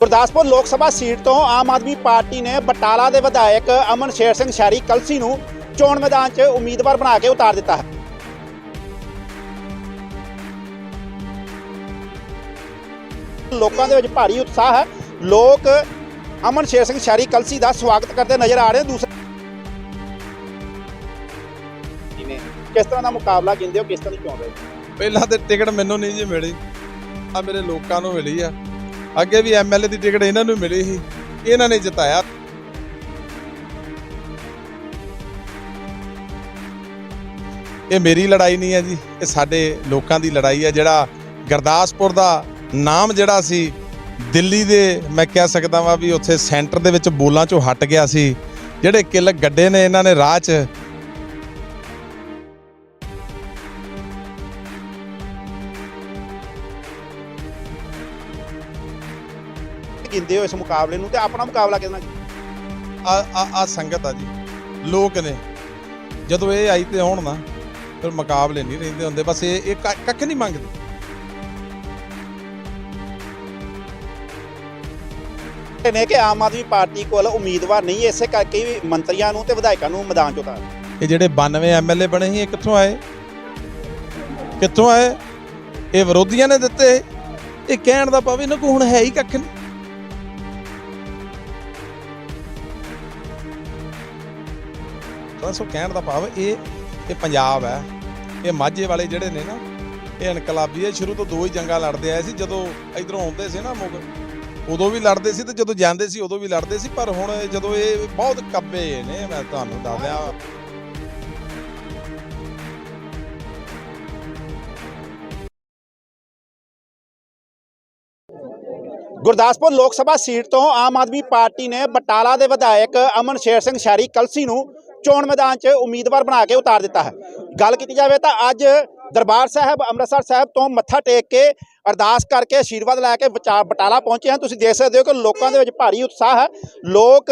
ਗੁਰਦਾਸਪੁਰ ਲੋਕ ਸਭਾ ਸੀਟ ਤੋਂ ਆਮ ਆਦਮੀ ਪਾਰਟੀ ਨੇ ਬਟਾਲਾ ਦੇ ਵਿਧਾਇਕ ਅਮਨ ਸ਼ੇਰ ਸਿੰਘ ਸ਼ਾਰੀ ਕਲਸੀ ਨੂੰ ਚੋਣ ਮੈਦਾਨ 'ਚ ਉਮੀਦਵਾਰ ਬਣਾ ਕੇ ਉਤਾਰ ਦਿੱਤਾ ਹੈ। ਲੋਕਾਂ ਦੇ ਵਿੱਚ ਭਾਰੀ ਉਤਸ਼ਾਹ ਹੈ। ਲੋਕ ਅਮਨ ਸ਼ੇਰ ਸਿੰਘ ਸ਼ਾਰੀ ਕਲਸੀ ਦਾ ਸਵਾਗਤ ਕਰਦੇ ਨਜ਼ਰ ਆ ਰਹੇ ਦੂਸਰੇ ਕਿਸ ਤਰ੍ਹਾਂ ਦਾ ਮੁਕਾਬਲਾ ਕਹਿੰਦੇ ਹੋ? ਕਿਸ ਤਰ੍ਹਾਂ ਦੀ ਚੋਣ ਰਹੇ ਪਹਿਲਾਂ ਤੇ ਟਿਕਟ ਮੈਨੂੰ ਨਹੀਂ ਜੀ ਮਿਲੀ। ਆ ਮੇਰੇ ਲੋਕਾਂ ਨੂੰ ਮਿਲੀ ਆ। ਅੱਗੇ ਵੀ ਐਮਐਲਏ ਦੀ ਟਿਕਟ ਇਹਨਾਂ ਨੂੰ ਮਿਲੀ ਸੀ, ਇਹਨਾਂ ਨੇ ਜਿਤਾਇਆ। ਇਹ ਮੇਰੀ ਲੜਾਈ ਨਹੀਂ ਹੈ ਜੀ, ਇਹ ਸਾਡੇ ਲੋਕਾਂ ਦੀ ਲੜਾਈ ਹੈ, ਜਿਹੜਾ ਗੁਰਦਾਸਪੁਰ ਦਾ ਨਾਮ ਜਿਹੜਾ ਸੀ, ਦਿੱਲੀ ਦੇ ਮੈਂ ਕਹਿ ਸਕਦਾ ਵਾਂ ਵੀ ਉੱਥੇ ਸੈਂਟਰ ਦੇ ਵਿੱਚ ਬੋਲਾਂ ਚੋਂ ਹਟ ਗਿਆ ਸੀ, ਜਿਹੜੇ ਕਿੱਲ ਗੱਡੇ ਨੇ ਇਹਨਾਂ ਨੇ ਰਾਹ 'ਚ ਗਿੰਦੇ ਹੋ ਇਸ ਮੁਕਾਬਲੇ ਨੂੰ ਤੇ ਆਪਣਾ ਮੁਕਾਬਲਾ ਕਿਹਦੇ ਨਾਲ ਆ ਆ ਆ ਸੰਗਤ ਆ ਜੀ। ਲੋਕ ਨੇ। ਜਦੋਂ ਇਹ ਆਈ ਤੇ ਹੋਣ ਨਾ ਫਿਰ ਮੁਕਾਬਲੇ ਨਹੀਂ ਰਹਿੰਦੇ ਹੁੰਦੇ। ਬਸ ਇਹ ਇਹ ਕ- ਕੱਖ ਨਹੀਂ ਮੰਗਦੇ। ਇਹ ਨੇ ਕਿ ਆਮ ਆਦਮੀ ਪਾਰਟੀ ਕੋਲ ਉਮੀਦਵਾਰ ਨਹੀਂ ਇਸੇ ਕਰਕੇ ਵੀ ਮੰਤਰੀਆਂ ਨੂੰ ਤੇ ਵਿਧਾਇਕਾਂ ਨੂੰ ਮੈਦਾਨ 'ਚ ਉਤਾਰ ਇਹ ਜਿਹੜੇ 92 ਐਮਐਲਏ ਬਣੇ ਸੀ ਇਹ ਕਿੱਥੋਂ ਆਏ? ਕਿੱਥੋਂ ਆਏ? ਇਹ ਵਿਰੋਧੀਆਂ ਨੇ ਦਿੱਤੇ। ਇਹ ਕਹਿਣ ਦਾ ਭਾਵੇਂ ਇਹਨਾਂ ਕੋਲ ਹੁਣ ਹੈ ਹੀ ਕੱਖ ਨਹੀਂ। ਸੋ ਕਹਿਣ ਦਾ ਭਾਵ ਇਹ ਇਹ ਪੰਜਾਬ ਹੈ। ਇਹ ਮਾਝੇ ਵਾਲੇ ਜਿਹੜੇ ਨੇ ਨਾ, ਇਹ ਇਨਕਲਾਬੀ ਹੈ। ਸ਼ੁਰੂ ਤੋਂ ਦੋ ਹੀ ਜੰਗਾਂ ਲੜਦੇ ਆਏ ਸੀ। ਜਦੋਂ ਇਧਰੋਂ ਆਉਂਦੇ ਸੀ ਨਾ ਮੁਗ, ਉਦੋਂ ਵੀ ਲੜਦੇ ਸੀ ਤੇ ਜਦੋਂ ਜਾਂਦੇ ਸੀ ਉਦੋਂ ਵੀ ਲੜਦੇ ਸੀ। ਪਰ ਹੁਣ ਜਦੋਂ ਇਹ ਬਹੁਤ ਕੱਬੇ ਨੇ, ਮੈਂ ਤੁਹਾਨੂੰ ਦੱਸ ਦਿਆਂ। ਗੁਰਦਾਸਪੁਰ ਲੋਕ ਸਭਾ ਸੀਟ ਤੋਂ ਆਮ ਆਦਮੀ ਪਾਰਟੀ ਨੇ ਬਟਾਲਾ ਦੇ ਵਿਧਾਇਕ ਅਮਨ ਸ਼ੇਰ ਸਿੰਘ ਸ਼ਾਰੀ ਕਲਸੀ ਨੂੰ ਚੋਣ ਮੈਦਾਨ 'ਚ ਉਮੀਦਵਾਰ ਬਣਾ ਕੇ ਉਤਾਰ ਦਿੱਤਾ ਹੈ। ਗੱਲ ਕੀਤੀ ਜਾਵੇ ਤਾਂ ਅੱਜ ਦਰਬਾਰ ਸਾਹਿਬ, ਅੰਮ੍ਰਿਤਸਰ ਸਾਹਿਬ ਤੋਂ ਮੱਥਾ ਟੇਕ ਕੇ ਅਰਦਾਸ ਕਰਕੇ ਆਸ਼ੀਰਵਾਦ ਲੈ ਕੇ ਬਚਾ- ਬਟਾਲਾ ਪਹੁੰਚੇ ਹਨ। ਤੁਸੀਂ ਦੇਖ ਸਕਦੇ ਹੋ ਕਿ ਲੋਕਾਂ ਦੇ ਵਿੱਚ ਭਾਰੀ ਉਤਸ਼ਾਹ ਹੈ। ਲੋਕ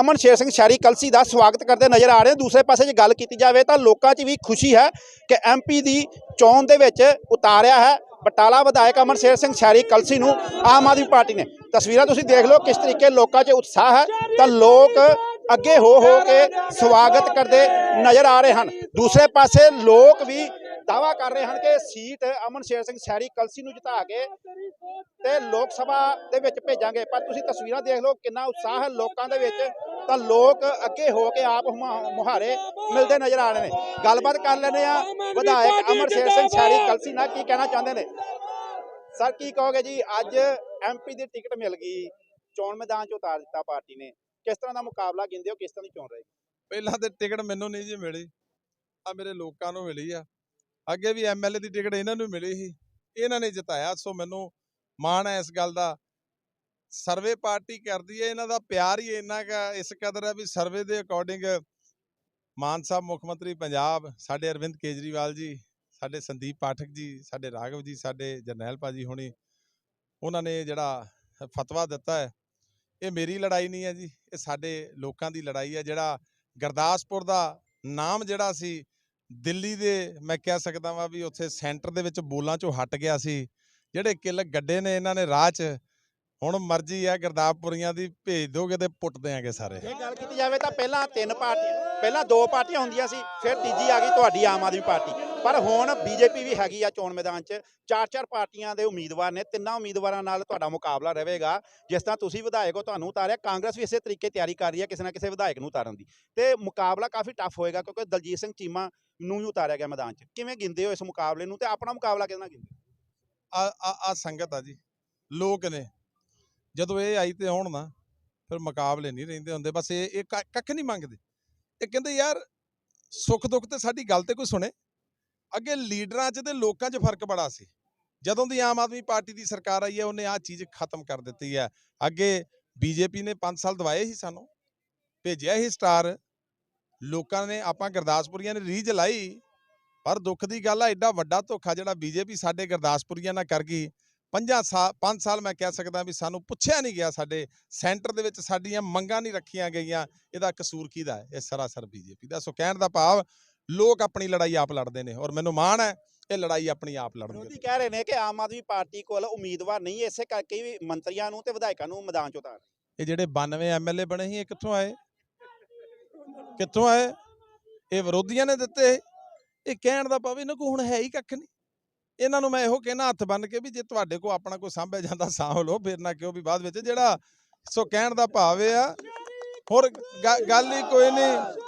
ਅਮਨ ਸ਼ੇਰ ਸਿੰਘ ਸ਼ਹਿਰੀ ਕਲਸੀ ਦਾ ਸਵਾਗਤ ਕਰਦੇ ਨਜ਼ਰ ਆ ਰਹੇ ਦੂਸਰੇ ਪਾਸੇ ਜੇ ਗੱਲ ਕੀਤੀ ਜਾਵੇ ਤਾਂ ਲੋਕਾਂ 'ਚ ਵੀ ਖੁਸ਼ੀ ਹੈ ਕਿ ਐਮਪੀ ਦੀ ਚੋਣ ਦੇ ਵਿੱਚ ਉਤਾਰਿਆ ਹੈ ਬਟਾਲਾ ਵਿਧਾਇਕ ਅਮਨ ਸ਼ੇਰ ਸਿੰਘ ਸ਼ਹਿਰੀ ਕਲਸੀ ਨੂੰ ਆਮ ਆਦਮੀ ਪਾਰਟੀ ਨੇ। ਤਸਵੀਰਾਂ ਤੁਸੀਂ ਦੇਖ ਲਓ ਕਿਸ ਤਰੀਕੇ ਲੋਕਾਂ 'ਚ ਉਤਸ਼ਾਹ ਹੈ। ਤਾਂ ਲੋਕ ਅੱਗੇ ਹੋ ਹੋ ਕੇ ਸਵਾਗਤ ਕਰਦੇ ਨਜ਼ਰ ਆ ਰਹੇ ਹਨ। ਦੂਸਰੇ ਪਾਸੇ ਲੋਕ ਵੀ ਦਾਵਾ ਕਰ ਰਹੇ ਹਨ ਕਿ ਸੀਟ ਅਮਨ ਸ਼ੇਰ ਸਿੰਘ ਸ਼ਾਰੀ ਕਲਸੀ ਨੂੰ ਜਿਤਾ ਕੇ ਤੇ ਲੋਕ ਸਭਾ ਦੇ ਵਿੱਚ ਭੇਜਾਂਗੇ। ਪਰ ਤੁਸੀਂ ਤਸਵੀਰਾਂ ਦੇਖ ਲਓ, ਕਿੰਨਾ ਉਤਸ਼ਾਹ ਹੈ ਲੋਕਾਂ ਦੇ ਵਿੱਚ। ਤਾਂ ਲੋਕ ਅੱਗੇ ਹੋ ਕੇ ਆਪ ਹੁਮਾ- ਮੁਹਾਰੇ ਮਿਲਦੇ ਨਜ਼ਰ ਆ ਰਹੇ ਨੇ। ਗੱਲਬਾਤ ਕਰ ਲੈਂਦੇ ਆ ਵਿਧਾਇਕ ਅਮਰ ਸ਼ੇਰ ਸਿੰਘ ਸ਼ਾਰੀ ਕਲਸੀ ਨਾਲ ਕੀ ਕਹਿਣਾ ਚਾਹੁੰਦੇ ਨੇ? ਸਰ, ਕੀ ਕਹੋਗੇ ਜੀ? ਅੱਜ ਐਮਪੀ ਦੀ ਟਿਕਟ ਮਿਲ ਗਈ। ਚੋਣ ਮੈਦਾਨ 'ਚ ਉਤਾਰ ਦਿੱਤਾ ਪਾਰਟੀ ਨੇ। ਕਿਸ ਤਰ੍ਹਾਂ ਦਾ ਮੁਕਾਬਲਾ ਗਿੰਦੇ ਹੋ, ਕਿਸ ਤਰ੍ਹਾਂ ਦੀ ਚੋਣ ਰਹੇਗੀ? ਪਹਿਲਾਂ ਤੇ ਟਿਕਟ ਮੈਨੂੰ ਨਹੀਂ ਜੀ ਮਿਲੀ। ਆ ਮੇਰੇ ਲੋਕਾਂ ਨੂੰ ਮਿਲੀ ਆ। ਅੱਗੇ ਵੀ ਐਮਐਲਏ ਦੀ ਟਿਕਟ ਇਹਨਾਂ ਨੂੰ ਮਿਲੀ ਸੀ। ਇਹਨਾਂ ਨੇ ਜਿਤਾਇਆ, ਸੋ ਮੈਨੂੰ ਮਾਣ ਹੈ ਇਸ ਗੱਲ ਦਾ। ਸਰਵੇ ਪਾਰਟੀ ਕਰਦੀ ਹੈ, ਇਹਨਾਂ ਦਾ ਪਿਆਰ ਹੀ ਇੰਨਾ ਕਾ ਇਸ ਕਦਰ ਹੈ ਵੀ ਸਰਵੇ ਦੇ ਅਕੋਰਡਿੰਗ ਮਾਨ ਸਾਹਿਬ, ਮੁੱਖ ਮੰਤਰੀ ਪੰਜਾਬ, ਸਾਡੇ ਅਰਵਿੰਦ ਕੇਜਰੀਵਾਲ ਜੀ, ਸਾਡੇ ਸੰਦੀਪ ਪਾਠਕ ਜੀ, ਸਾਡੇ ਰਾਘਵ ਜੀ, ਸਾਡੇ ਜਰਨੈਲ ਭਾਜੀ ਹੋਣੀ, ਉਹਨਾਂ ਨੇ ਜਿਹੜਾ ਫਤਵਾ ਦਿੱਤਾ ਹੈ ਇਹ ਮੇਰੀ ਲੜਾਈ ਨਹੀਂ ਹੈ ਜੀ, ਇਹ ਸਾਡੇ ਲੋਕਾਂ ਦੀ ਲੜਾਈ ਹੈ, ਜਿਹੜਾ ਗੁਰਦਾਸਪੁਰ ਦਾ ਨਾਮ ਜਿਹੜਾ ਸੀ, ਦਿੱਲੀ ਦੇ ਮੈਂ ਕਹਿ ਸਕਦਾ ਵਾਂ ਵੀ ਉੱਥੇ ਸੈਂਟਰ ਦੇ ਵਿੱਚ ਬੋਲਾਂ ਚੋਂ ਹਟ ਗਿਆ ਸੀ, ਜਿਹੜੇ ਕਿੱਲ ਗੱਡੇ ਨੇ ਇਹਨਾਂ ਨੇ ਰਾਹ 'ਚ, ਹੁਣ ਮਰਜ਼ੀ ਆ ਗੁਰਦਾਸਪੁਰੀਆਂ ਦੀ ਭੇਜ ਦੋਗੇ ਤੇ ਪੁੱਟ ਦਿਆਂਗੇ ਸਾਰੇ। ਜੇ ਗੱਲ ਕੀਤੀ ਜਾਵੇ ਤਾਂ ਪਹਿਲਾਂ ਤਿੰਨ ਪਾਰਟੀਆਂ, ਪਹਿਲਾਂ ਦੋ ਪਾਰਟੀਆਂ ਹੁੰਦੀਆਂ ਸੀ, ਫਿਰ ਤੀਜੀ ਆ ਗਈ ਤੁਹਾਡੀ ਆਮ ਆਦਮੀ ਪਾਰਟੀ। ਪਰ ਹੁਣ ਬੀਜੇਪੀ ਵੀ ਹੈਗੀ ਆ ਚੋਣ ਮੈਦਾਨ 'ਚ। ਚਾਰ ਚਾਰ ਪਾਰਟੀਆਂ ਦੇ ਉਮੀਦਵਾਰ ਨੇ, ਤਿੰਨਾਂ ਉਮੀਦਵਾਰਾਂ ਨਾਲ ਤੁਹਾਡਾ ਮੁਕਾਬਲਾ ਰਹੇਗਾ। ਜਿਸ ਤਰ੍ਹਾਂ ਤੁਸੀਂ ਵਿਧਾਇਕ ਹੋ, ਤੁਹਾਨੂੰ ਉਤਾਰਿਆ। ਕਾਂਗਰਸ ਵੀ ਇਸੇ ਤਰੀਕੇ ਤਿਆਰੀ ਕਰ ਰਹੀ ਹੈ ਕਿਸੇ ਨਾ ਕਿਸੇ ਵਿਧਾਇਕ ਨੂੰ ਉਤਾਰਨ ਦੀ। ਤੇ ਮੁਕਾਬਲਾ ਕਾਫੀ ਟਫ ਹੋਏਗਾ ਕਿਉਂਕਿ ਦਲਜੀਤ ਸਿੰਘ ਚੀਮਾ ਨੂੰ ਹੀ ਉਤਾਰਿਆ ਗਿਆ ਮੈਦਾਨ 'ਚ। ਕਿਵੇਂ ਗਿੰਦੇ ਹੋ ਇਸ ਮੁਕਾਬਲੇ ਨੂੰ ਤੇ ਆਪਣਾ ਮੁਕਾਬਲਾ ਕਿਹਦੇ ਨਾਲ ਗਿੰਦੇ ਆ ਆ ਸੰਗਤ ਆ ਜੀ। ਲੋਕ ਨੇ। ਜਦੋਂ ਇਹ ਆਈ ਤੇ ਆਉਣ ਨਾ, ਫਿਰ ਮੁਕਾਬਲੇ ਨਹੀਂ ਰਹਿੰਦੇ ਹੁੰਦੇ। ਬਸ ਇਹ ਇਹ ਕੱਖ ਨਹੀਂ ਮੰਗਦੇ। ਇਹ ਕਹਿੰਦੇ, ਯਾਰ ਸੁੱਖ ਦੁੱਖ ਤੇ ਸਾਡੀ ਗੱਲ ਤੇ ਕੋਈ ਸੁਣੇ। ਅੱਗੇ ਲੀਡਰਾਂ 'ਚ ਤੇ ਲੋਕਾਂ 'ਚ ਫ਼ਰਕ ਬੜਾ ਸੀ। ਜਦੋਂ ਦੀ ਆਮ ਆਦਮੀ ਪਾਰਟੀ ਦੀ ਸਰਕਾਰ ਆਈ ਹੈ, ਉਹਨੇ ਆਹ ਚੀਜ਼ ਖਤਮ ਕਰ ਦਿੱਤੀ ਹੈ। ਅੱਗੇ ਬੀਜੇਪੀ ਨੇ 5 ਸਾਲ ਦਵਾਏ ਸੀ ਸਾਨੂੰ, ਭੇਜਿਆ ਸੀ ਸਟਾਰ। ਲੋਕਾਂ ਨੇ, ਆਪਾਂ ਗੁਰਦਾਸਪੁਰੀਆਂ ਨੇ ਰੀਝ ਲਾਈ, ਪਰ ਦੁੱਖ ਦੀ ਗੱਲ ਆ ਐਡਾ ਵੱਡਾ ਧੋਖਾ ਜਿਹੜਾ ਬੀਜੇਪੀ ਸਾਡੇ ਗੁਰਦਾਸਪੁਰੀਆਂ ਨਾਲ ਕਰ ਗਈ। ਪੰਜਾਂ ਸਾਲ 5 ਸਾਲ ਮੈਂ ਕਹਿ ਸਕਦਾ ਵੀ ਸਾਨੂੰ ਪੁੱਛਿਆ ਨਹੀਂ ਗਿਆ ਸਾਡੇ ਸੈਂਟਰ ਦੇ ਵਿੱਚ ਸਾਡੀਆਂ ਮੰਗਾਂ ਨਹੀਂ ਰੱਖੀਆਂ ਗਈਆਂ। ਇਹਦਾ ਕਸੂਰ ਕਿਹਦਾ ਹੈ? ਇਹ ਸਰਾਸਰ ਬੀਜੇਪੀ ਦਾ। ਸੋ ਕਹਿਣ ਦਾ ਭਾਵ ਲੋਕ ਆਪਣੀ ਲੜਾਈ ਆਪ ਲੜਦੇ ਨੇ ਔਰ ਮੈਨੂੰ ਮਾਣ ਹੈ ਇਹ ਲੜਾਈ ਆਪਣੀ ਆਪ ਵਿਰੋਧੀ ਲੜਨਗੇ ਕਹਿ ਰਹੇ ਨੇ ਕਿ ਆਮ ਆਦਮੀ ਪਾਰਟੀ ਕੋਲ ਉਮੀਦਵਾਰ ਨਹੀਂ ਇਸੇ ਕਰਕੇ ਵੀ ਮੰਤਰੀਆਂ ਨੂੰ ਤੇ ਵਿਧਾਇਕਾਂ ਨੂੰ ਮੈਦਾਨ 'ਚ ਉਤਾਰ ਇਹ ਜਿਹੜੇ 92 ਐਮਐਲਏ ਬਣੇ ਸੀ ਇਹ ਕਿੱਥੋਂ ਆਏ? ਕਿੱਥੋਂ ਆਏ? ਇਹ ਵਿਰੋਧੀਆਂ ਨੇ ਦਿੱਤੇ ਇਹ। ਕਹਿਣ ਦਾ ਭਾਵੇਂ ਇਹਨਾਂ ਕੋਲ ਹੁਣ ਹੈ ਹੀ ਕੱਖ ਨਹੀਂ। ਇਹਨਾਂ ਨੂੰ ਮੈਂ ਇਹੋ ਕਹਿਣਾ ਹੱਥ ਬੰਨ ਕੇ ਵੀ ਜੇ ਤੁਹਾਡੇ ਕੋਲ ਆਪਣਾ ਕੋਈ ਸਾਂਭਿਆ ਜਾਂਦਾ ਸਾਂਭ ਲਓ ਫਿਰ ਨਾ ਕਿਉਂ ਵੀ ਬਾਅਦ ਵਿੱਚ ਜਿਹੜਾ ਸੋ ਕਹਿਣ ਦਾ ਭਾਵ ਇਹ ਆ। ਹੋਰ ਗੱਲ ਹੀ ਕੋਈ ਨਹੀਂ।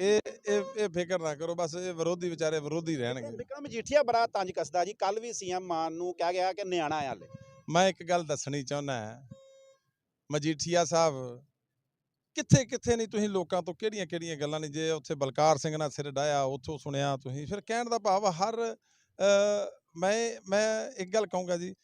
ਇਹ ਇਹ ਇਹ- ਫਿਕਰ ਨਾ ਕਰੋ ਬਸ ਇਹ ਵਿਰੋਧੀ ਵਿਚਾਰੇ ਵਿਰੋਧੀ ਰਹਿਣਗੇ। ਵਿਕਰਮ ਮਜੀਠੀਆ ਬੜਾ ਤੰਜ ਕੱਸਦਾ ਜੀ। ਕੱਲ ਵੀ ਸੀਐਮ ਮਾਨ ਨੂੰ ਕਿਹਾ ਗਿਆ ਕਿ ਨਿਆਣਾ ਆ ਹਲੇ ਮੈਂ ਇੱਕ ਗੱਲ ਦੱਸਣੀ ਚਾਹੁੰਦਾ ਮਜੀਠੀਆ ਸਾਹਿਬ ਕਿੱਥੇ ਕਿੱਥੇ ਨਹੀਂ ਤੁਸੀਂ ਲੋਕਾਂ ਤੋਂ ਕਿਹੜੀਆਂ ਕਿਹੜੀਆਂ ਗੱਲਾਂ ਨਹੀਂ? ਜੇ ਉੱਥੇ ਬਲਕਾਰ ਸਿੰਘ ਨਾਲ ਸਿਰ ਡਾਇਆ ਉੱਥੋਂ ਸੁਣਿਆ ਤੁਸੀਂ। ਫਿਰ ਕਹਿਣ ਦਾ ਭਾਵ ਹਰ ਮੈਂ ਮੈਂ ਇੱਕ ਗੱਲ ਕਹੂੰਗਾ ਜੀ।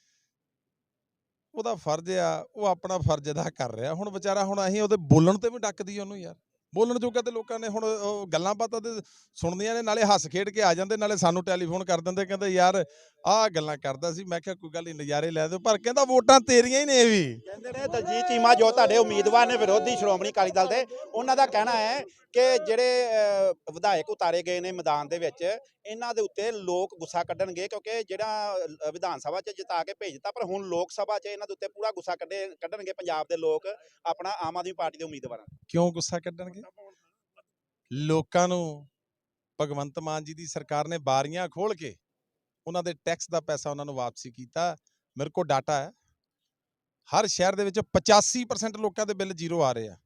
ਉਹਦਾ ਫਰਜ਼ ਆ ਉਹ ਆਪਣਾ ਫਰਜ਼ ਅਦਾ ਕਰ ਰਿਹਾ। ਹੁਣ ਵਿਚਾਰਾ ਹੁਣ ਅਸੀਂ ਉਹਦੇ ਬੋਲਣ ਤੇ ਵੀ ਡੱਕਦੀ ਉਹਨੂੰ ਯਾਰ। ਬੋਲਣ ਜੋਗਾ ਤੇ ਲੋਕਾਂ ਨੇ ਹੁਣ ਉਹ ਗੱਲਾਂ ਬਾਤਾਂ ਤੇ ਸੁਣਦੀਆਂ ਨੇ, ਨਾਲੇ ਹੱਸ ਖੇਡ ਕੇ ਆ ਜਾਂਦੇ, ਨਾਲੇ ਸਾਨੂੰ ਟੈਲੀਫੋਨ ਕਰ ਦਿੰਦੇ, ਕਹਿੰਦੇ ਯਾਰ ਆਹ ਗੱਲਾਂ ਕਰਦਾ ਸੀ, ਮੈਂ ਕਿਹਾ ਕੋਈ ਗੱਲ ਨਹੀਂ ਨਜ਼ਾਰੇ ਲੈ ਦਿਓ, ਪਰ ਕਹਿੰਦਾ ਵੋਟਾਂ ਤੇਰੀਆਂ ਹੀ ਨੇ ਇਹ ਵੀ। ਕਹਿੰਦੇ ਨੇ ਦਲਜੀਤ ਚੀਮਾ ਜੋ ਤੁਹਾਡੇ ਉਮੀਦਵਾਰ ਨੇ ਵਿਰੋਧੀ ਸ਼੍ਰੋਮਣੀ ਅਕਾਲੀ ਦਲ ਦੇ, ਉਹਨਾਂ ਦਾ ਕਹਿਣਾ ਹੈ ਕਿ ਜਿਹੜੇ ਵਿਧਾਇਕ ਉਤਾਰੇ ਗਏ ਨੇ ਮੈਦਾਨ ਦੇ ਵਿੱਚ, ਇਹਨਾਂ ਦੇ ਉੱਤੇ ਲੋਕ ਗੁੱਸਾ ਕੱਢਣਗੇ ਕਿਉਂਕਿ ਜਿਹੜਾ ਵਿਧਾਨ ਸਭਾ 'ਚ ਜਿਤਾ ਕੇ ਭੇਜ ਦਿੱਤਾ ਪਰ ਹੁਣ ਲੋਕ ਸਭਾ 'ਚ ਇਹਨਾਂ ਦੇ ਉੱਤੇ ਪੂਰਾ ਗੁੱਸਾ ਕੱਢੇ, ਕੱਢਣਗੇ ਪੰਜਾਬ ਦੇ ਲੋਕ, ਆਪਣਾ ਆਮ ਆਦਮੀ ਪਾਰਟੀ ਦੇ ਉਮੀਦਵਾਰਾਂ। ਕਿਉਂ ਗੁੱਸਾ ਕੱਢਣਗੇ? ਲੋਕਾਂ ਨੂੰ ਭਗਵੰਤ ਮਾਨ ਜੀ ਦੀ ਸਰਕਾਰ ਨੇ ਬਾਰੀਆਂ ਖੋਲ ਕੇ ਉਹਨਾਂ ਦੇ ਟੈਕਸ ਦਾ ਪੈਸਾ ਉਹਨਾਂ ਨੂੰ ਵਾਪਸੀ ਕੀਤਾ। ਮੇਰੇ ਕੋਲ ਡਾਟਾ ਹੈ। ਹਰ ਸ਼ਹਿਰ ਦੇ ਵਿੱਚ 85% ਲੋਕਾਂ ਦੇ ਬਿੱਲ ਜ਼ੀਰੋ ਆ ਰਹੇ ਆ।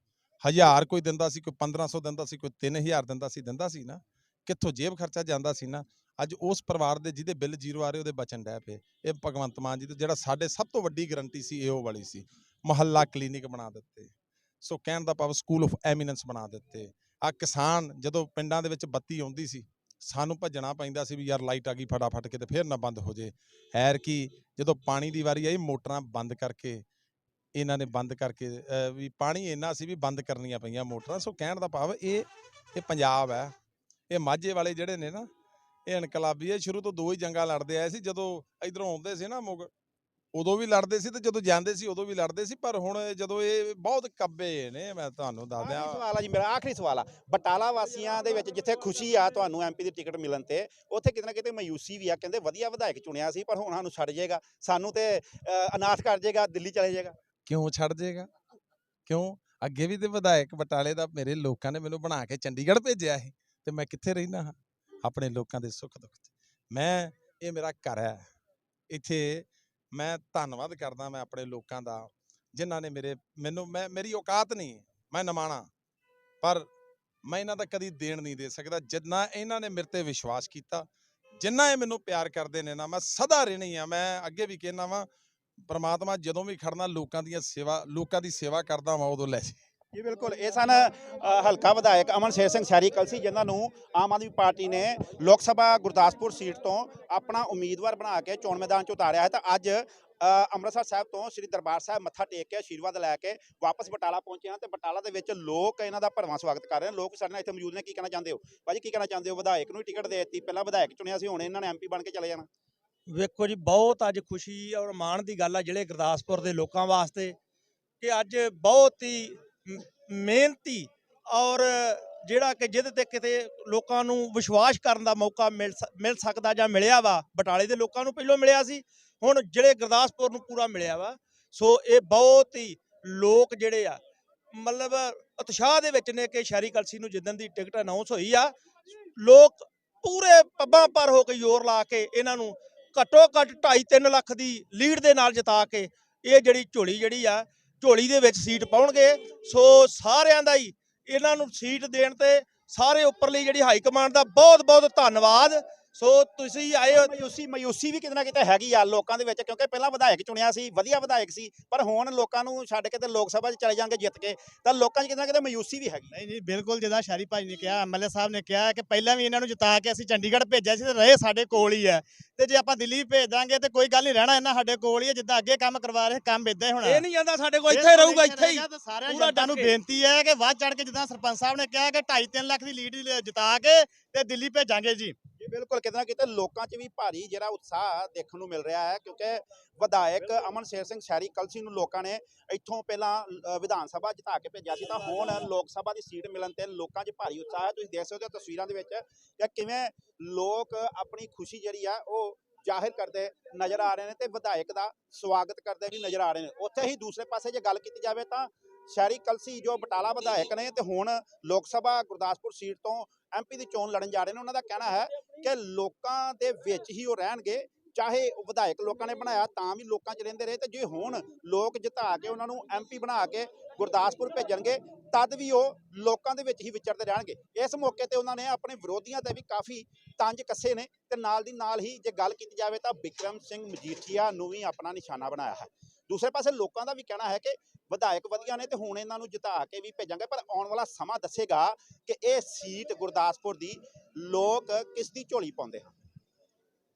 ਹਜ਼ਾਰ ਕੋਈ ਦਿੰਦਾ ਸੀ, ਕੋਈ 1500 ਦਿੰਦਾ ਸੀ, ਕੋਈ 3000 ਦਿੰਦਾ ਸੀ ਦਿੰਦਾ ਸੀ ਨਾ। ਕਿੱਥੋਂ ਜੇਬ ਖਰਚਾ ਜਾਂਦਾ ਸੀ ਨਾ। ਅੱਜ ਉਸ ਪਰਿਵਾਰ ਦੇ ਜਿਹਦੇ ਬਿੱਲ ਜ਼ੀਰੋ ਆ ਰਹੇ, ਉਹਦੇ ਬਚਨ ਡੈ ਪਏ। ਇਹ ਭਗਵੰਤ ਮਾਨ ਜੀ ਤੋਂ ਜਿਹੜਾ ਸਾਡੇ ਸਭ ਤੋਂ ਵੱਡੀ ਗਰੰਟੀ ਸੀ, ਇਹੋ ਵਾਲੀ ਸੀ। ਮੁਹੱਲਾ ਕਲੀਨਿਕ ਬਣਾ ਦਿੱਤੇ। ਸੋ ਕਹਿਣ ਦਾ ਭਾਵ ਸਕੂਲ ਆਫ ਐਮੀਨੈਂਸ ਬਣਾ ਦਿੱਤੇ। ਆ ਕਿਸਾਨ ਜਦੋਂ ਪਿੰਡਾਂ ਦੇ ਵਿੱਚ ਬੱਤੀ ਆਉਂਦੀ ਸੀ, ਸਾਨੂੰ ਭੱਜਣਾ ਪੈਂਦਾ ਸੀ ਵੀ ਯਾਰ ਲਾਈਟ ਆ ਗਈ, ਫਟਾਫਟ ਕੇ ਤੇ ਫੇਰ ਨਾ ਬੰਦ ਹੋ ਜੇ। ਐਰ ਕੀ ਜਦੋਂ ਪਾਣੀ ਦੀ ਵਾਰੀ ਆਈ, ਮੋਟਰਾਂ ਬੰਦ ਕਰਕੇ ਇਹਨਾਂ ਨੇ ਬੰਦ ਕਰਕੇ ਵੀ ਪਾਣੀ ਇੰਨਾ ਸੀ ਵੀ ਬੰਦ ਕਰਨੀਆਂ ਪਈਆਂ ਮੋਟਰਾਂ, ਸੋ ਕਹਿਣ ਦਾ ਭਾਵ ਇਹ ਇਹ ਪੰਜਾਬ ਹੈ। ਇਹ ਮਾਝੇ ਵਾਲੇ ਜਿਹੜੇ ਨੇ ਨਾ, ਇਹ ਇਨਕਲਾਬੀ ਹੈ, ਸ਼ੁਰੂ ਤੋਂ ਦੋ ਹੀ ਜੰਗਾਂ ਲੜਦੇ ਆਏ ਸੀ, ਜਦੋਂ ਇਧਰੋਂ ਆਉਂਦੇ ਸੀ ਨਾ ਮੁਗ, ਉਦੋਂ ਵੀ ਲੜਦੇ ਸੀ ਤੇ ਜਦੋਂ ਜਾਂਦੇ ਸੀ ਉਦੋਂ ਵੀ ਲੜਦੇ ਸੀ, ਪਰ ਹੁਣ ਜਦੋਂ ਇਹ ਬਹੁਤ ਕੱਬੇ ਨੇ, ਮੈਂ ਤੁਹਾਨੂੰ ਦੱਸ ਆਖਰੀ ਦਿਆਂ ਸਵਾਲ ਆ ਜੀ ਮੇਰਾ, ਆਖਰੀ ਸਵਾਲ ਆ। ਬਟਾਲਾ ਵਾਸੀਆਂ ਦੇ ਵਿੱਚ ਜਿੱਥੇ ਖੁਸ਼ੀ ਆ, ਤੁਹਾਨੂੰ ਐਮਪੀ ਦੀ ਟਿਕਟ ਮਿਲਣ ਤੇ, ਉੱਥੇ ਕਿਤੇ ਨਾ ਕਿਤੇ ਮਾਯੂਸੀ ਵੀ ਆ, ਕਹਿੰਦੇ ਵਧੀਆ ਵਿਧਾਇਕ ਚੁਣਿਆ ਸੀ, ਪਰ ਹੁਣ ਸਾਨੂੰ ਛੱਡ ਜਾਏਗਾ, ਸਾਨੂੰ ਤੇ ਅਨਾਥ ਕਰ ਜਾਏਗਾ, ਦਿੱਲੀ ਚਲੇ ਜਾਏਗਾ। ਕਿਉਂ ਛੱਡ ਜੇਗਾ? ਕਿਉਂ? ਅੱਗੇ ਵੀ ਤੇ ਵਿਧਾਇਕ ਬਟਾਲੇ ਦਾ ਮੇਰੇ ਲੋਕਾਂ ਨੇ ਮੈਨੂੰ ਬਣਾ ਕੇ ਚੰਡੀਗੜ੍ਹ ਭੇਜਿਆ ਸੀ ਤੇ ਮੈਂ ਕਿੱਥੇ ਰਹਿਣਾ ਹਾਂ? ਆਪਣੇ ਲੋਕਾਂ ਦੇ ਸੁੱਖ ਦੁੱਖ ਮੈਂ, ਇਹ ਮੇਰਾ ਘਰ ਹੈ। ਇੱਥੇ ਮੈਂ ਧੰਨਵਾਦ ਕਰਦਾ ਮੈਂ ਆਪਣੇ ਲੋਕਾਂ ਦਾ, ਜਿਨ੍ਹਾਂ ਨੇ ਮੇਰੇ, ਮੈਨੂੰ, ਮੈਂ, ਮੇਰੀ ਔਕਾਤ ਨਹੀਂ, ਮੈਂ ਨਮਾਣਾ। ਪਰ ਮੈਂ ਇਹਨਾਂ ਦਾ ਕਦੀ ਦੇਣ ਨਹੀਂ ਦੇ ਸਕਦਾ ਜਿੰਨਾ ਇਹਨਾਂ ਨੇ ਮੇਰੇ ਤੇ ਵਿਸ਼ਵਾਸ ਕੀਤਾ, ਜਿੰਨਾ ਇਹ ਮੈਨੂੰ ਪਿਆਰ ਕਰਦੇ ਨੇ ਨਾ, ਮੈਂ ਸਦਾ ਰਹਿਣੀ ਆ, ਮੈਂ ਅੱਗੇ ਵੀ ਕਹਿਣਾ ਵਾਂ ਪਰਮਾਤਮਾ ਜਦੋਂ ਵੀ ਖੜਨਾ ਲੋਕਾਂ ਦੀਆਂ ਸੇਵਾ, ਲੋਕਾਂ ਦੀ ਸੇਵਾ ਕਰਦਾ ਵਾਂ ਉਦੋਂ ਲੈ ਜੇ। ਜੀ, ਬਿਲਕੁਲ। ਇਹ ਸਨ ਹਲਕਾ ਵਿਧਾਇਕ ਅਮਨ ਸ਼ੇਰ ਸਿੰਘ ਸ਼ਹਿਰੀ ਕਲਸੀ, ਜਿਨ੍ਹਾਂ ਨੂੰ ਆਮ ਆਦਮੀ ਪਾਰਟੀ ਨੇ ਲੋਕ ਸਭਾ ਗੁਰਦਾਸਪੁਰ ਸੀਟ ਤੋਂ ਆਪਣਾ ਉਮੀਦਵਾਰ ਬਣਾ ਕੇ ਚੋਣ ਮੈਦਾਨ 'ਚ ਉਤਾਰਿਆ ਹੈ। ਤਾਂ ਅੱਜ ਅੰਮ੍ਰਿਤਸਰ ਸਾਹਿਬ ਤੋਂ ਸ੍ਰੀ ਦਰਬਾਰ ਸਾਹਿਬ ਮੱਥਾ ਟੇਕ ਕੇ ਆਸ਼ੀਰਵਾਦ ਲੈ ਕੇ ਵਾਪਸ ਬਟਾਲਾ ਪਹੁੰਚੇ ਹਨ ਤੇ ਬਟਾਲਾ ਦੇ ਵਿੱਚ ਲੋਕ ਇਹਨਾਂ ਦਾ ਭਰਵਾਂ ਸਵਾਗਤ ਕਰ ਰਹੇ ਨੇ ਲੋਕ ਸਾਡੇ ਨਾਲ ਇੱਥੇ ਮੌਜੂਦ ਨੇ। ਕੀ ਕਹਿਣਾ ਚਾਹੁੰਦੇ ਹੋ? ਭਾਜੀ, ਕੀ ਕਹਿਣਾ ਚਾਹੁੰਦੇ ਹੋ? ਵਿਧਾਇਕ ਨੂੰ ਹੀ ਟਿਕਟ ਦੇ ਦਿੱਤੀ। ਪਹਿਲਾਂ ਵਿਧਾਇਕ ਚੁਣਿਆ ਸੀ, ਹੁਣ ਇਹਨਾਂ ਨੇ ਐਮਪੀ ਬਣ ਕੇ ਚਲੇ ਜਾਣਾ। ਵੇਖੋ ਜੀ, ਬਹੁਤ ਅੱਜ ਖੁਸ਼ੀ ਔਰ ਮਾਣ ਦੀ ਗੱਲ ਆ ਜਿਹੜੇ ਗੁਰਦਾਸਪੁਰ ਦੇ ਲੋਕਾਂ ਵਾਸਤੇ ਕਿ ਅੱਜ ਬਹੁਤ ਹੀ ਮਿਹਨਤੀ ਔਰ ਜਿਹੜਾ ਕਿ ਜਿਹਦੇ ਤੇ ਕਿਤੇ ਲੋਕਾਂ ਨੂੰ ਵਿਸ਼ਵਾਸ ਕਰਨ ਦਾ ਮੌਕਾ ਮਿਲ ਸ- ਮਿਲ ਸਕਦਾ ਜਾਂ ਮਿਲਿਆ ਵਾ, ਬਟਾਲੇ ਦੇ ਲੋਕਾਂ ਨੂੰ ਪਹਿਲਾਂ ਮਿਲਿਆ ਸੀ, ਹੁਣ ਜਿਹੜੇ ਗੁਰਦਾਸਪੁਰ ਨੂੰ ਪੂਰਾ ਮਿਲਿਆ ਵਾ। ਸੋ ਇਹ ਬਹੁਤ ਹੀ ਲੋਕ ਜਿਹੜੇ ਆ, ਮਤਲਬ ਉਤਸ਼ਾਹ ਦੇ ਵਿੱਚ ਨੇ ਕਿ ਸ਼ਹਿਰੀ ਕਲਸੀ ਨੂੰ ਜਿੱਦਣ ਦੀ ਟਿਕਟ ਅਨਾਉਂਸ ਹੋਈ ਆ, ਲੋਕ ਪੂਰੇ ਪੱਬਾਂ ਪਰ ਹੋ ਕੇ ਜ਼ੋਰ ਲਾ ਕੇ ਇਹਨਾਂ ਨੂੰ ਘੱਟੋ ਘੱਟ 2.5-3 ਲੱਖ ਦੀ ਲੀਡ ਦੇ ਨਾਲ ਜਿਤਾ ਕੇ ਇਹ ਜਿਹੜੀ ਝੋਲੀ ਜਿਹੜੀ ਆ, ਝੋਲੀ ਦੇ ਵਿੱਚ ਸੀਟ ਪਾਉਣਗੇ। ਸੋ ਸਾਰਿਆਂ ਦਾ ਹੀ ਇਹਨਾਂ ਨੂੰ ਸੀਟ ਦੇਣ ਤੇ ਸਾਰੇ ਉੱਪਰਲੀ ਜਿਹੜੀ ਹਾਈ ਕਮਾਂਡ ਦਾ ਬਹੁਤ ਬਹੁਤ ਧੰਨਵਾਦ। ਸੋ ਤੁਸੀਂ ਆਏ ਹੋ ਮਾਯੂਸੀ ਮਾਯੂਸੀ ਵੀ ਕਿਤੇ ਨਾ ਕਿਤੇ ਹੈਗੀ ਆ ਲੋਕਾਂ ਦੇ ਵਿੱਚ ਕਿਉਂਕਿ ਪਹਿਲਾਂ ਵਿਧਾਇਕ ਚੁਣਿਆ ਸੀ ਵਧੀਆ ਵਿਧਾਇਕ ਸੀ ਪਰ ਹੁਣ ਲੋਕਾਂ ਨੂੰ ਛੱਡ ਕੇ ਤੇ ਲੋਕ ਸਭਾ 'ਚ ਚਲੇ ਜਾਣਗੇ ਜਿੱਤ ਕੇ ਤਾਂ ਲੋਕਾਂ 'ਚ ਕਿਤੇ ਨਾ ਕਿਤੇ ਮਾਯੂਸੀ ਵੀ ਹੈਗੀ। ਨਹੀਂ ਜੀ ਬਿਲਕੁਲ ਜਿੱਦਾਂ ਸ਼ਾਰੀ ਭਾਈ ਨੇ ਕਿਹਾ ਐਮਐਲਏ ਸਾਹਿਬ ਨੇ ਕਿਹਾ ਕਿ ਪਹਿਲਾਂ ਵੀ ਇਹਨਾਂ ਨੂੰ ਜਿਤਾ ਕੇ ਅਸੀਂ ਚੰਡੀਗੜ੍ਹ ਭੇਜਿਆ ਸੀ ਤੇ ਰਹੇ ਸਾਡੇ ਕੋਲ ਹੀ ਹੈ ਤੇ ਜੇ ਆਪਾਂ ਦਿੱਲੀ ਭੇਜ ਦਾਂਗੇ ਤੇ ਕੋਈ ਗੱਲ ਨਹੀਂ ਰਹਿਣਾ ਇਹਨਾਂ ਸਾਡੇ ਕੋਲ ਹੀ ਹੈ ਜਿੱਦਾਂ ਅੱਗੇ ਕੰਮ ਕਰਵਾ ਰਹੇ ਕੰਮ ਇਦਾਂ ਹੀ ਹੋਣਾ। ਇਹ ਨਹੀਂ ਜਾਂਦਾ ਸਾਡੇ ਕੋਲ ਇੱਥੇ ਰਹੂਗਾ ਇੱਥੇ ਹੀ। ਪੂਰਾ ਜਨਤਾ ਨੂੰ ਡਟ ਕੇ। ਬੇਨਤੀ ਹੈ ਕਿ ਵੱਧ ਚੜ ਕੇ ਜਿੱਦਾਂ ਸਰਪੰਚ ਸਾਹਿਬ ਨੇ ਕਿਹਾ ਕਿ 2.5 3 ਲੱਖ ਦੀ ਲੀਡ ਜਿਤਾ ਕੇ ਤੇ ਦਿੱਲੀ ਭੇਜਾਂਗੇ ਜੀ। ਬਿਲਕੁਲ ਕਿਤੇ ਨਾ ਕਿਤੇ ਲੋਕਾਂ 'ਚ ਵੀ ਭਾਰੀ ਜਿਹੜਾ ਉਤਸ਼ਾਹ ਦੇਖਣ ਨੂੰ ਮਿਲ ਰਿਹਾ ਹੈ ਕਿਉਂਕਿ ਵਿਧਾਇਕ ਅਮਨ ਸ਼ੇਰ ਸਿੰਘ ਸ਼ਹਿਰੀ ਕਲਸੀ ਨੂੰ ਲੋਕਾਂ ਨੇ ਇੱਥੋਂ ਪਹਿਲਾਂ ਵਿਧਾਨ ਸਭਾ ਜਿਤਾ ਕੇ ਭੇਜਿਆ ਸੀ ਤਾਂ ਹੁਣ ਲੋਕ ਸਭਾ ਦੀ ਸੀਟ ਮਿਲਣ ਤੇ ਲੋਕਾਂ 'ਚ ਭਾਰੀ ਉਤਸ਼ਾਹ ਹੈ। ਤੁਸੀਂ ਦੇਖ ਸਕਦੇ ਹੋ ਤਸਵੀਰਾਂ ਦੇ ਵਿੱਚ ਕਿ ਕਿਵੇਂ ਲੋਕ ਆਪਣੀ ਖੁਸ਼ੀ ਜਿਹੜੀ ਆ ਉਹ ਜ਼ਾਹਿਰ ਕਰਦੇ ਨਜ਼ਰ ਆ ਰਹੇ ਨੇ ਤੇ ਵਿਧਾਇਕ ਦਾ ਸਵਾਗਤ ਕਰਦੇ ਵੀ ਨਜ਼ਰ ਆ ਰਹੇ ਨੇ। ਉੱਥੇ ਹੀ ਦੂਸਰੇ ਪਾਸੇ ਜੇ ਗੱਲ ਕੀਤੀ ਜਾਵੇ ਤਾਂ ਸ਼ਹਿਰੀ ਕਲਸੀ ਜੋ ਬਟਾਲਾ ਵਿਧਾਇਕ ਨੇ ਤੇ ਹੁਣ ਲੋਕ ਸਭਾ ਗੁਰਦਾਸਪੁਰ ਸੀਟ ਤੋਂ ਐਮਪੀ ਦੀ ਚੋਣ ਲੜਨ ਜਾ ਰਹੇ ਨੇ। ਉਹਨਾਂ ਦਾ ਕਹਿਣਾ ਹੈ ਕਿ ਲੋਕਾਂ ਦੇ ਵਿੱਚ ਹੀ ਉਹ ਰਹਿਣਗੇ, ਚਾਹੇ ਵਿਧਾਇਕ ਲੋਕਾਂ ਨੇ ਬਣਾਇਆ, ਤਾਂ ਵੀ ਲੋਕਾਂ 'ਚ ਰਹਿੰਦੇ ਰਹੇ, ਤੇ ਜੇ ਹੁਣ ਲੋਕ ਜਿਤਾ ਕੇ ਉਹਨਾਂ ਨੂੰ ਐਮਪੀ ਬਣਾ ਕੇ ਗੁਰਦਾਸਪੁਰ ਭੇਜਣਗੇ, ਤਦ ਵੀ ਉਹ ਲੋਕਾਂ ਦੇ ਵਿੱਚ ਹੀ ਵਿਚਰਦੇ ਰਹਿਣਗੇ। ਇਸ ਮੌਕੇ ਤੇ ਉਹਨਾਂ ਨੇ ਆਪਣੇ ਵਿਰੋਧੀਆਂ ਤੇ ਵੀ ਕਾਫੀ ਤੰਜ ਕੱਸੇ ਨੇ, ਤੇ ਨਾਲ ਦੀ ਨਾਲ ਹੀ ਜੇ ਗੱਲ ਕੀਤੀ ਜਾਵੇ ਤਾਂ ਬਿਕਰਮ ਸਿੰਘ ਮਜੀਠੀਆ ਨੂੰ ਵੀ ਆਪਣਾ ਨਿਸ਼ਾਨਾ ਬਣਾਇਆ ਹੈ। ਦੂਸਰੇ ਪਾਸੇ ਲੋਕਾਂ ਦਾ ਵੀ ਕਹਿਣਾ ਹੈ ਕਿ ਵਿਧਾਇਕ ਵਧੀਆ ਨੇ ਤੇ ਹੁਣ ਇਹਨਾਂ ਨੂੰ ਜਿਤਾ ਕੇ ਵੀ ਭੇਜਾਂਗੇ, ਪਰ ਆਉਣ ਵਾਲਾ ਸਮਾਂ ਦੱਸੇਗਾ ਕਿ ਇਹ ਸੀਟ ਗੁਰਦਾਸਪੁਰ ਦੀ ਲੋਕ ਕਿਸ ਦੀ ਝੋਲੀ ਪਾਉਂਦੇ ਹਨ?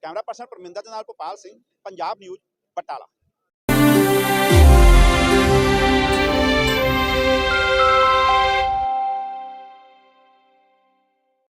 ਕੈਮਰਾ ਪਰਸਨ ਪਰਮਿੰਦਰ ਦੇ ਨਾਲ ਭੋਪਾਲ ਸਿੰਘ, ਪੰਜਾਬ ਨਿਊਜ਼, ਬਟਾਲਾ।